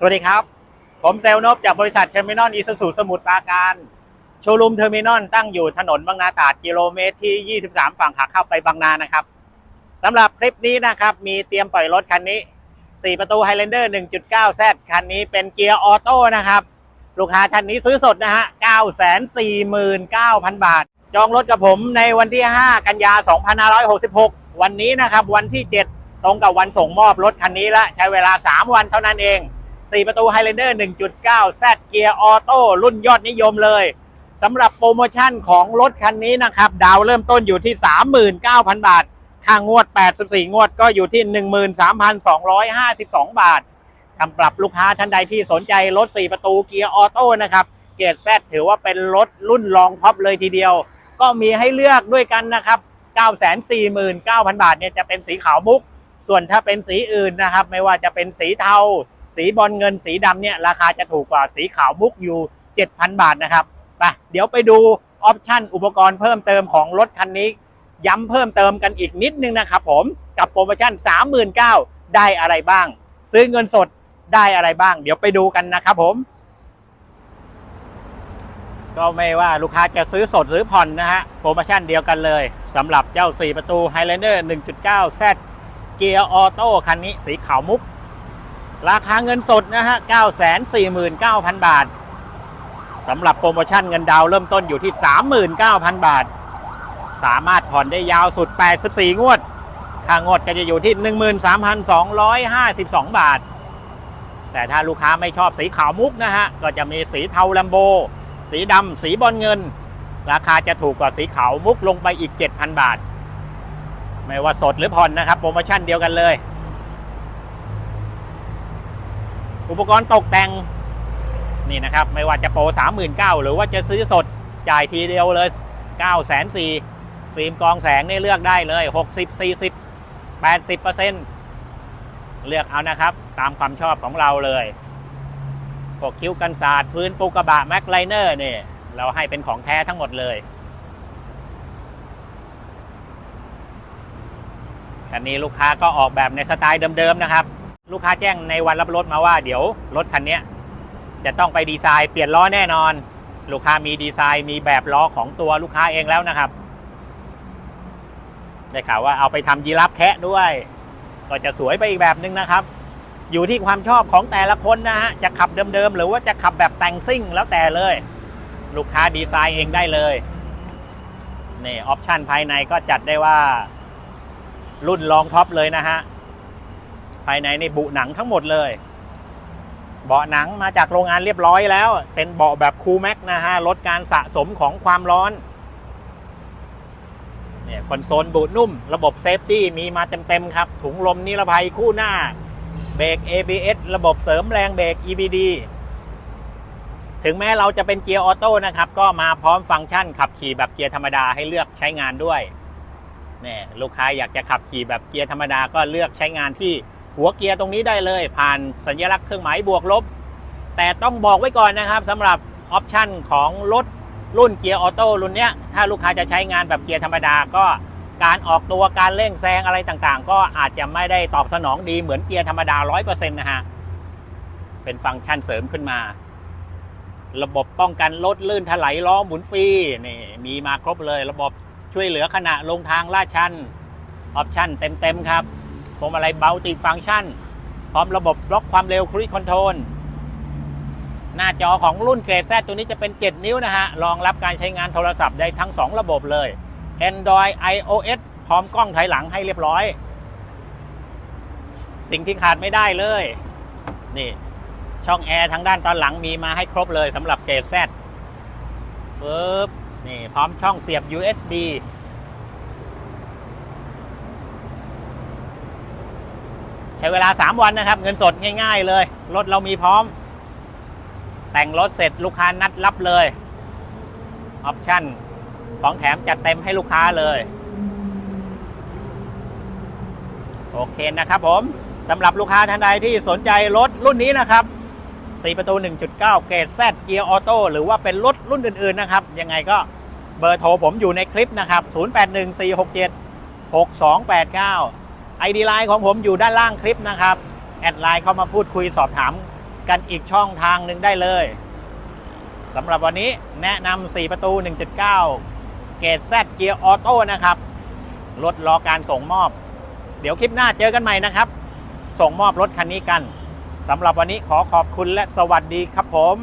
สวัสดีครับ ผมเซลนบจากบริษัทเทอร์มินอลอิสสุสมุทรปราการ โชว์รูมเทอร์มินอลตั้งอยู่ถนนบางนาตราดกิโลเมตรที่ 23 ฝั่งขาเข้าไปบางนานะครับสำหรับคลิปนี้นะครับ มีเตรียมปล่อยรถคันนี้ 4 ประตู Highlander 1.9 Z คันนี้เป็นเกียร์ออโต้นะครับ ลูกค้าท่านนี้ซื้อสดนะฮะ 949,000 บาท จองรถกับผมในวันที่ 5 กันยา 2566 วันนี้นะครับ วันที่ 7 ตรงกับวันส่งมอบรถคันนี้ละใช้เวลา 3 วันเท่านั้นเอง 4 ประตู Highlander 1.9 Z เกียร์ออโต้รุ่นยอดนิยมเลยสำหรับโปรโมชั่นของรถคันนี้นะครับ ดาวเริ่มต้นอยู่ที่ 39,000 บาท ค่างวด 84 งวดก็อยู่ที่ 13,252 บาทสำหรับลูกค้าท่านใดที่สนใจรถ 4 ประตูเกียร์ออโต้นะครับ เกียร์ Z ถือว่าเป็นรถรุ่นรองท็อปเลยทีเดียว ก็มีให้เลือกด้วยกันนะครับ949,000 บาทเนี่ยจะเป็นสีขาวมุก ส่วนถ้าเป็นสีอื่นนะครับ ไม่ว่าจะเป็นสีเทา สีบอลเงินสีดำเนี่ยราคาจะถูกกว่าสีขาวมุกอยู่ 7,000 บาทนะครับไปเดี๋ยวไปดูออปชั่นอุปกรณ์เพิ่มเติมของรถคันนี้ ย้ำเพิ่มเติมกันอีกนิดนึงนะครับผมกับโปรโมชั่น 39,000ได้อะไรบ้าง ซื้อเงินสดได้อะไรบ้าง เดี๋ยวไปดูกันนะครับผม ก็ไม่ว่าลูกค้าจะซื้อสดหรือผ่อนนะฮะโปรโมชั่นเดียวกันเลยสำหรับเจ้า 4 ประตู Highlander 1.9 Z เกียร์ออโต้คันนี้สีขาวมุก ราคาเงินสดนะฮะ 949,000 บาทสำหรับโปรโมชั่นเงินดาวเริ่มต้นอยู่ที่ 39,000 บาท สามารถผ่อนได้ยาวสุด 84 งวด ค่างวดก็จะอยู่ที่ 13,252 บาท แต่ถ้าลูกค้าไม่ชอบสีขาวมุกนะฮะ ก็จะมีสีเทาลัมโบ สีดำ สีบอลเงิน ราคาจะถูกกว่าสีขาวมุกลงไปอีก 7,000 บาท ไม่ว่าสดหรือผ่อนนะครับ โปรโมชั่นเดียวกันเลย อุปกรณ์ตกแต่งนี่นะครับ ไม่ว่าจะโปร39,000หรือว่าจะซื้อสดจ่ายทีเดียวเลย 9,400ฟิล์มกองแสงนี่เลือกได้เลย 60 40 80%เลือกเอานะครับ ตามความชอบของเราเลยพวกคิ้วกันศาสตร์พื้นปูกระบะแม็กไลเนอร์เนี่ยเราให้เป็นของแท้ทั้งหมดเลยคันนี้ลูกค้าก็ออกแบบในสไตล์เดิมๆนะครับ ลูกค้าแจ้งในวันรับรถมาว่าเดี๋ยวรถคันนี้จะต้องไปดีไซน์เปลี่ยนล้อแน่นอน ลูกค้ามีดีไซน์มีแบบล้อของตัวลูกค้าเองแล้วนะครับได้ข่าวว่าเอาไปทำยีราฟแคะด้วย ก็จะสวยไปอีกแบบนึงนะครับ อยู่ที่ความชอบของแต่ละคนนะฮะจะขับเดิมๆหรือว่าจะขับแบบแต่งซิ่งแล้วแต่เลย ลูกค้าดีไซน์เองได้เลยนี่ออปชันภายในก็จัดได้ว่ารุ่นรองท็อปเลยนะฮะ ภายในในบุหนังทั้งหมดเลย เบาะหนังมาจากโรงงานเรียบร้อยแล้ว เป็นเบาะแบบคูลแม็กนะฮะลดการสะสมของความร้อนเนี่ยคอนโซลบูดนุ่ม ระบบเซฟตี้มีมาเต็มๆครับ ถุงลมนิรภัยคู่หน้า เบรก ABS ระบบเสริมแรงเบรก EBD ถึงแม้เราจะเป็นเกียร์ออโต้นะครับ ก็มาพร้อมฟังก์ชันขับขี่แบบเกียร์ธรรมดาให้เลือกใช้งานด้วยเนี่ยลูกค้าอยากจะขับขี่แบบเกียร์ธรรมดาก็เลือกใช้งานที่ หัวเกียร์ตรงนี้ได้เลย ผ่านสัญลักษณ์เครื่องหมายบวกลบ แต่ต้องบอกไว้ก่อนนะครับสำหรับออปชันของรถรุ่นเกียร์ออโต้รุ่นเนี้ยถ้าลูกค้าจะใช้งานแบบเกียร์ธรรมดาก็การออกตัวการเร่งแซงอะไรต่างๆ ก็อาจจะไม่ได้ตอบสนองดีเหมือนเกียร์ธรรมดา 100%นะฮะ เป็นฟังก์ชันเสริมขึ้นมา ระบบป้องกันรถลื่นถลายล้อหมุนฟรีนี่มีมาครบเลย ระบบช่วยเหลือขณะลงทางลาดชัน ออปชันเต็มๆครับ พวงมาลัยเบลติฟังก์ชัน พร้อมระบบบล็อกความเร็วครู i คอนโทรลหน้าจอของรุ่นเกรด Z ตัวนี้จะเป็น 7 นิ้วนะฮะ รองรับการใช้งานโทรศัพท์ได้ทั้ง 2 ระบบเลย Android iOS พร้อมกล้องถอยหลังให้เรียบร้อย สิ่งที่ขาดไม่ได้เลย นี่ ช่องแอร์ทางด้านตอนหลังมีมาให้ครบเลยสำหรับเกรด Z ฟึบนี่พร้อมช่องเสียบ USB ใช้เวลา 3 วันนะครับ เงินสดง่ายๆเลย รถเรามีพร้อม แต่งรถเสร็จลูกค้านัดรับเลยออปชั่นของแถมจัดเต็มให้ลูกค้าเลย โอเคนะครับผมสำหรับลูกค้าท่านใดที่สนใจรถรุ่นนี้นะครับ 4 ประตู 1.9 เกรด Z เกียร์ออโต้หรือว่าเป็นรถรุ่นอื่นๆนะครับ ยังไงก็เบอร์โทรผมอยู่ในคลิปนะครับ 0814676289 ID ไลน์ของผมอยู่ด้านล่างคลิปนะครับ แอดไลน์เข้ามาพูดคุยสอบถามกันอีกช่องทางหนึ่งได้เลยสำหรับวันนี้แนะนำ 4 ประตู 1.9 เกรด Z เกียร์ออโต้นะครับ รถรอการส่งมอบ เดี๋ยวคลิปหน้าเจอกันใหม่นะครับ ส่งมอบรถคันนี้กันสำหรับวันนี้ขอขอบคุณและสวัสดีครับผม